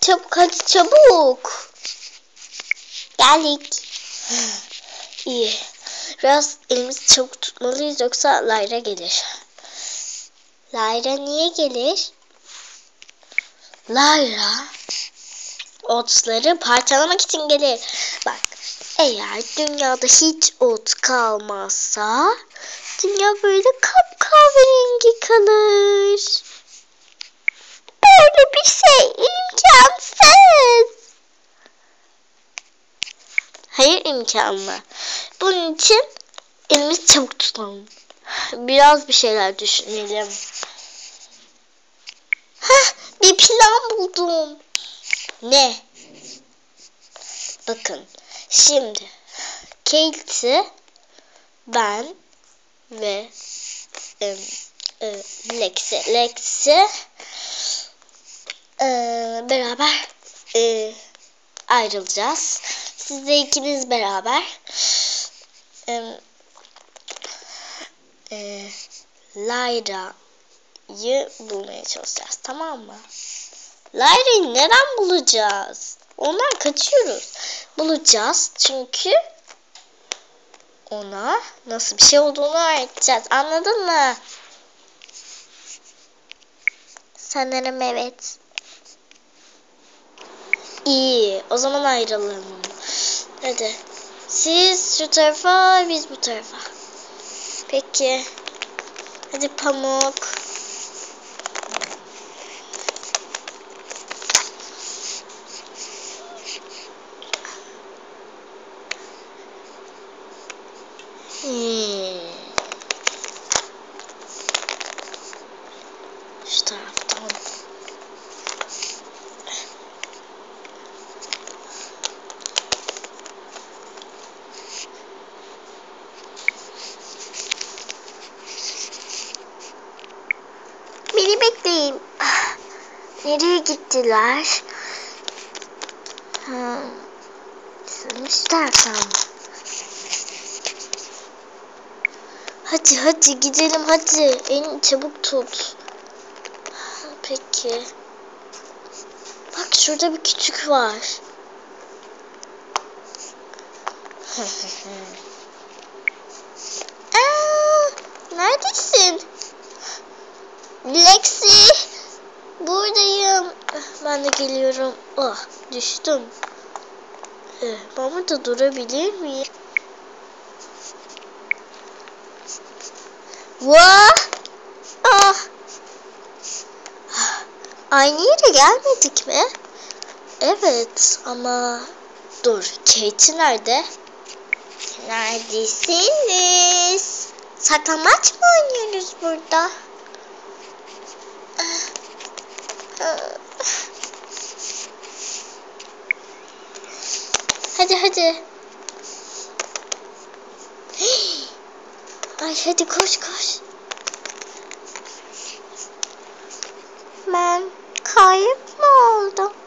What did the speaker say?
Çabuk hadi çabuk. Geldik. İyi. Biraz elimizi çabuk tutmalıyız yoksa Layra gelir. Layra niye gelir? Layra otları parçalamak için gelir. Bak eğer dünyada hiç ot kalmazsa dünya böyle kapkahverengi kalır. Böyle bir şey imkansız. Hayır imkanlı. Bunun için elimizi çabuk tutalım. Biraz bir şeyler düşünelim. Heh, bir plan buldum. Ne? Bakın. Şimdi Kate'i ben ve e, e, Lex'i Lex'i beraber e, ayrılacağız. Siz de ikiniz beraber e, e, Layra'yı bulmaya çalışacağız. Tamam mı? Layra'yı neden bulacağız? Ondan kaçıyoruz. Bulacağız çünkü ona nasıl bir şey olduğunu öğreteceğiz. Anladın mı? Sanırım evet. İyi. O zaman ayrılalım. Hadi. Siz şu tarafa, biz bu tarafa. Peki. Hadi pamuk. Hmm. Şu taraftan. Beni bekleyin. Ah, Nereye gittiler? Şu taraftan. Hadi hadi gidelim hadi. En çabuk tut. Peki. Bak şurada bir küçük var. Ben de geliyorum. Ah düştüm. Eh, Mama da durabilir miyim? Vah! Ah! Aynı yere gelmedik mi? Evet ama dur Kate nerede? Neredesiniz? Saklambaç mı oynuyoruz burada? Ah, ah. Hadi hadi. Ay hadi koş koş. Ben kayıp mı oldum?